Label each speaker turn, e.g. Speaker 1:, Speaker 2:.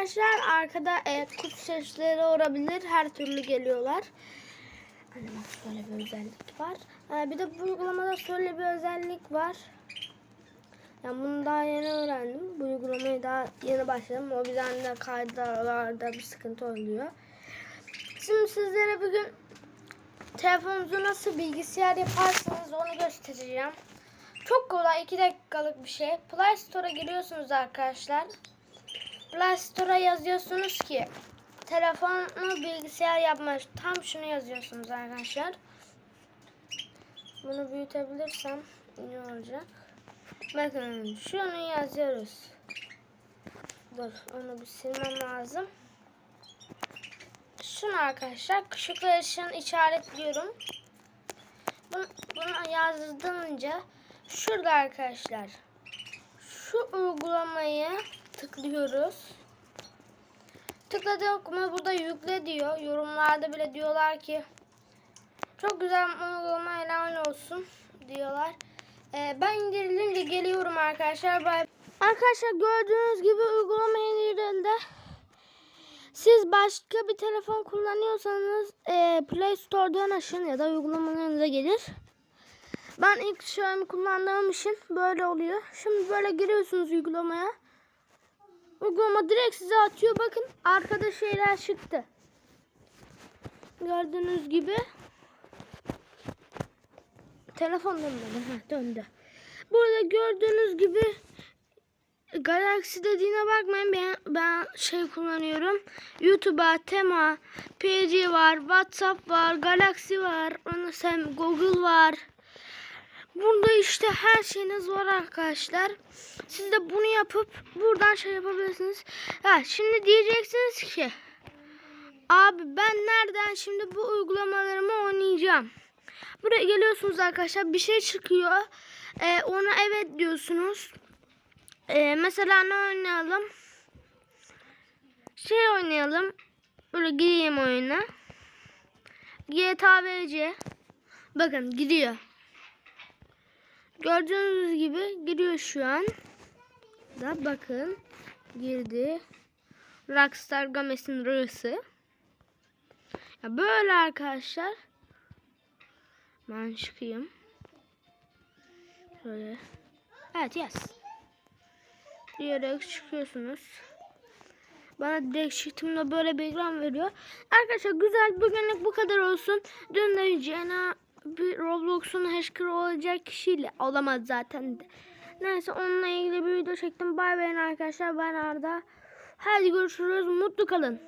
Speaker 1: arkadaşlar arkada e, kuş sesleri olabilir. Her türlü geliyorlar. Hani bak şöyle bir özellik var. E, bir de bu uygulamada şöyle bir özellik var. Yani bunu daha yeni öğrendim. Bu uygulamayı daha yeni başladım. O yüzden de kaydalarda bir sıkıntı oluyor. Şimdi sizlere bugün telefonunuzu nasıl bilgisayar yaparsınız onu göstereceğim. Çok kolay 2 dakikalık bir şey. Play Store'a giriyorsunuz arkadaşlar. Play Store'a yazıyorsunuz ki telefonu bilgisayar yapmak. Tam şunu yazıyorsunuz arkadaşlar. Bunu büyütebilirsem iyi olacak. Bakın şunu yazıyoruz. Dur onu bir silmem lazım. Şunu arkadaşlar ışıklar ışığını işaretliyorum. Bunu, bunu yazdığınca şurada arkadaşlar şu uygulamayı tıklıyoruz. Tıkladık mı burada yükle diyor. Yorumlarda bile diyorlar ki çok güzel uygulama helal olsun diyorlar. Ee, ben indirilince geliyorum arkadaşlar. Bye. Arkadaşlar gördüğünüz gibi uygulama indirildi. Siz başka bir telefon kullanıyorsanız e, Play Store'dan açın ya da uygulamalarınıza gelir. Ben ilk Xiaomi kullandığım için böyle oluyor. Şimdi böyle giriyorsunuz uygulamaya. Uygulama direkt size atıyor. Bakın arkada şeyler çıktı. Gördüğünüz gibi. Telefon dönmedi. Heh, döndü. Burada gördüğünüz gibi Galaxy dediğine bakmayın ben, ben şey kullanıyorum. YouTube'a, Tema, PC var, WhatsApp var, Galaxy var, Google var. Burada işte her şeyiniz var arkadaşlar. Siz de bunu yapıp buradan şey yapabilirsiniz. Ha, şimdi diyeceksiniz ki abi ben nereden şimdi bu uygulamalarımı oynayacağım? Buraya geliyorsunuz arkadaşlar bir şey çıkıyor. Ee, ona evet diyorsunuz. Ee, mesela ne oynayalım? Şey oynayalım. Böyle gireyim oyuna. GTA VC. Bakın gidiyor. Gördüğünüz gibi giriyor şu an. Da bakın girdi. Rockstar Games'in rısı. Ya böyle arkadaşlar. Ben çıkayım. Şöyle. Evet yes. Diyerek çıkıyorsunuz. Bana direkt çıktığımda böyle bir ekran veriyor. Arkadaşlar güzel bugünlük bu kadar olsun. Dün de Cena bir Roblox'un hacker olacak kişiyle olamaz zaten. Neyse onunla ilgili bir video çektim. Bay bay arkadaşlar. Ben Arda. Hadi görüşürüz. Mutlu kalın.